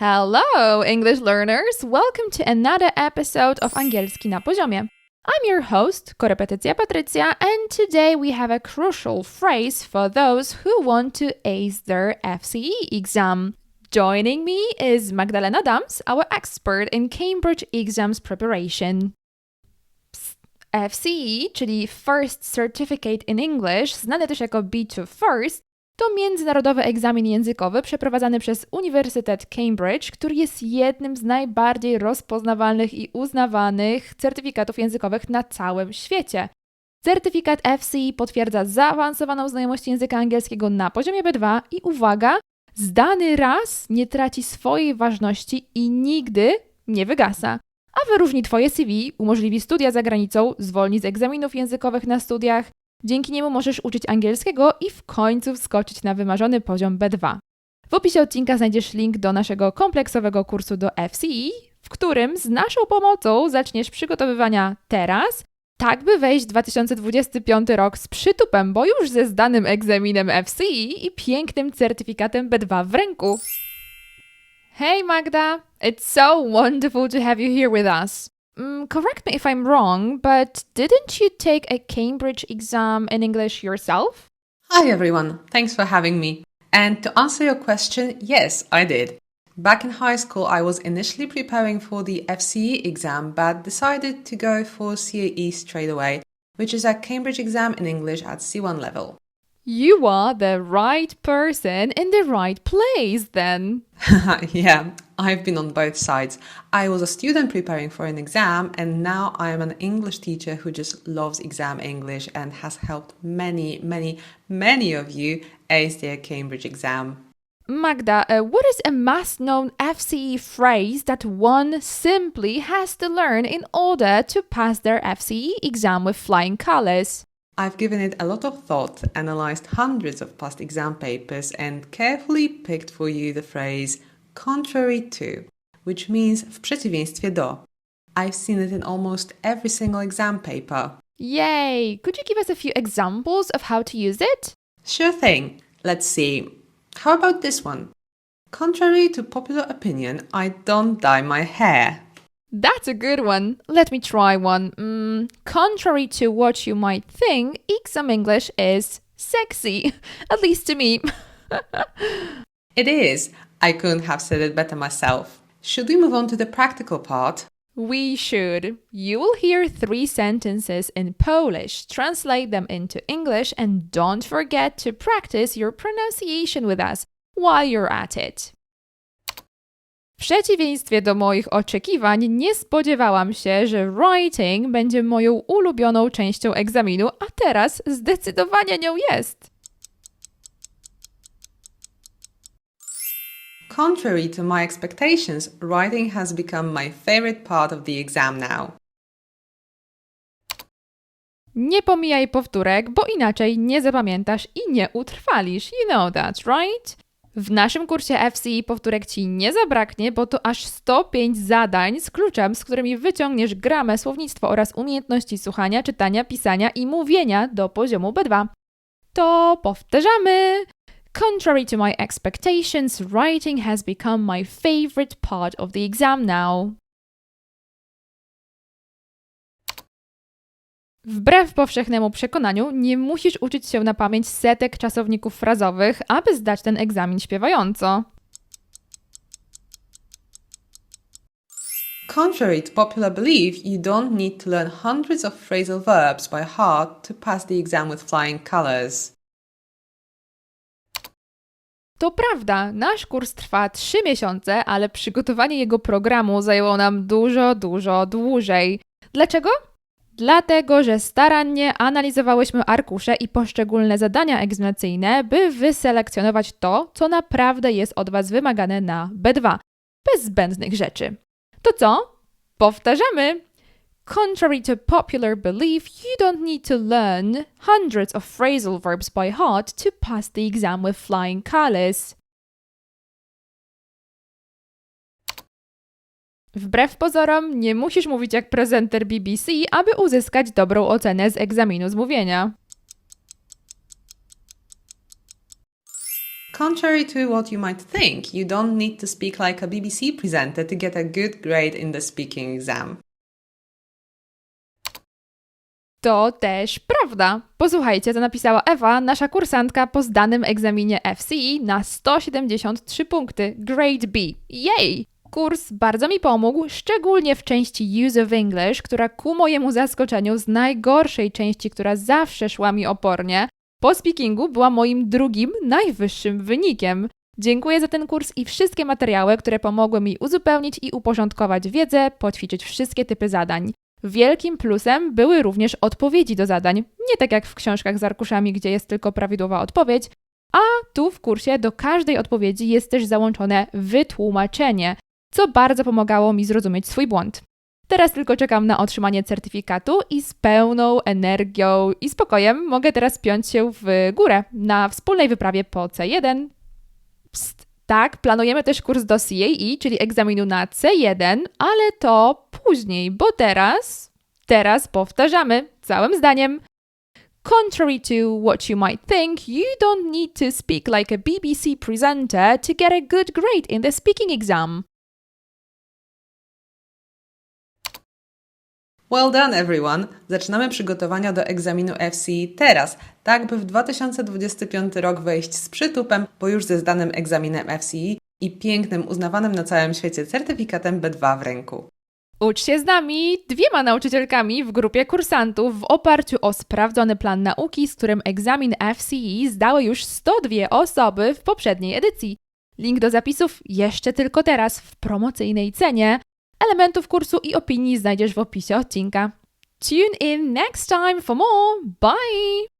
Hello, English learners! Welcome to another episode of Angielski na poziomie. I'm your host, Korepetycja Patrycja, and today we have a crucial phrase for those who want to ace their FCE exam. Joining me is Magdalena Dams, our expert in Cambridge exams preparation. FCE, czyli First Certificate in English, znany też jako B2 First, to międzynarodowy egzamin językowy przeprowadzany przez Uniwersytet Cambridge, który jest jednym z najbardziej rozpoznawalnych i uznawanych certyfikatów językowych na całym świecie. Certyfikat FCE potwierdza zaawansowaną znajomość języka angielskiego na poziomie B2 i uwaga, zdany raz nie traci swojej ważności i nigdy nie wygasa. A wyróżni Twoje CV, umożliwi studia za granicą, zwolni z egzaminów językowych na studiach, Dzięki niemu możesz uczyć angielskiego i w końcu wskoczyć na wymarzony poziom B2. W opisie odcinka znajdziesz link do naszego kompleksowego kursu do FCE, w którym z naszą pomocą zaczniesz przygotowywania teraz, tak by wejść w 2025 rok z przytupem, bo już ze zdanym egzaminem FCE i pięknym certyfikatem B2 w ręku. Hey Magda, it's so wonderful to have you here with us. Correct me if I'm wrong, but didn't you take a Cambridge exam in English yourself? Hi everyone, thanks for having me. And to answer your question, yes, I did. Back in high school, I was initially preparing for the FCE exam but decided to go for CAE straight away, which is a Cambridge exam in English at C1 level. You are the right person in the right place then. yeah, I've been on both sides. I was a student preparing for an exam, and now I am an English teacher who just loves exam English and has helped many, many, many of you ace their Cambridge exam. Magda, uh, what is a must known FCE phrase that one simply has to learn in order to pass their FCE exam with flying colors? I've given it a lot of thought, analyzed hundreds of past exam papers, and carefully picked for you the phrase contrary to, which means w przeciwieństwie do. I've seen it in almost every single exam paper. Yay! Could you give us a few examples of how to use it? Sure thing. Let's see. How about this one? Contrary to popular opinion, I don't dye my hair. That's a good one. Let me try one. Mm, contrary to what you might think, exam English is sexy, at least to me. it is. I couldn't have said it better myself. Should we move on to the practical part? We should. You will hear three sentences in Polish, translate them into English, and don't forget to practice your pronunciation with us while you're at it. W przeciwieństwie do moich oczekiwań, nie spodziewałam się, że writing będzie moją ulubioną częścią egzaminu, a teraz zdecydowanie nią jest. Contrary to my expectations, writing has become my favorite part of the exam now. Nie pomijaj powtórek, bo inaczej nie zapamiętasz i nie utrwalisz. You know that, right? W naszym kursie FCI powtórek Ci nie zabraknie, bo to aż 105 zadań z kluczem, z którymi wyciągniesz gramę, słownictwo oraz umiejętności słuchania, czytania, pisania i mówienia do poziomu B2. To powtarzamy! Contrary to my expectations, writing has become my favorite part of the exam now. Wbrew powszechnemu przekonaniu, nie musisz uczyć się na pamięć setek czasowników frazowych, aby zdać ten egzamin śpiewająco. Contrary to popular belief, you don't need to learn hundreds of phrasal verbs by heart to pass the exam with flying colors. To prawda, nasz kurs trwa 3 miesiące, ale przygotowanie jego programu zajęło nam dużo, dużo dłużej. Dlaczego? Dlatego, że starannie analizowałyśmy arkusze i poszczególne zadania egzaminacyjne, by wyselekcjonować to, co naprawdę jest od Was wymagane na B2, bez zbędnych rzeczy. To co? Powtarzamy! Contrary to popular belief, you don't need to learn hundreds of phrasal verbs by heart to pass the exam with flying colors. Wbrew pozorom, nie musisz mówić jak prezenter BBC, aby uzyskać dobrą ocenę z egzaminu z mówienia. Contrary to what you might think, you don't need to speak like a BBC presenter to get a good grade in the speaking exam. To też prawda. Posłuchajcie, co napisała Ewa, nasza kursantka po zdanym egzaminie FCE na 173 punkty, Grade B. Jej! Kurs bardzo mi pomógł, szczególnie w części Use of English, która ku mojemu zaskoczeniu z najgorszej części, która zawsze szła mi opornie, po speakingu była moim drugim najwyższym wynikiem. Dziękuję za ten kurs i wszystkie materiały, które pomogły mi uzupełnić i uporządkować wiedzę, poćwiczyć wszystkie typy zadań. Wielkim plusem były również odpowiedzi do zadań, nie tak jak w książkach z arkuszami, gdzie jest tylko prawidłowa odpowiedź, a tu w kursie do każdej odpowiedzi jest też załączone wytłumaczenie, co bardzo pomagało mi zrozumieć swój błąd. Teraz tylko czekam na otrzymanie certyfikatu i z pełną energią i spokojem mogę teraz piąć się w górę na wspólnej wyprawie po C1. Psst, tak, planujemy też kurs do CAE, czyli egzaminu na C1, ale to później, bo teraz, teraz powtarzamy całym zdaniem. Contrary to what you might think, you don't need to speak like a BBC presenter to get a good grade in the speaking exam. Well done, everyone! Zaczynamy przygotowania do egzaminu FCE teraz, tak by w 2025 rok wejść z przytupem, bo już ze zdanym egzaminem FCE i pięknym, uznawanym na całym świecie certyfikatem B2 w ręku. Ucz się z nami, dwiema nauczycielkami w grupie kursantów w oparciu o sprawdzony plan nauki, z którym egzamin FCE zdały już 102 osoby w poprzedniej edycji. Link do zapisów jeszcze tylko teraz w promocyjnej cenie. Elementów kursu i opinii znajdziesz w opisie odcinka. Tune in next time for more. Bye!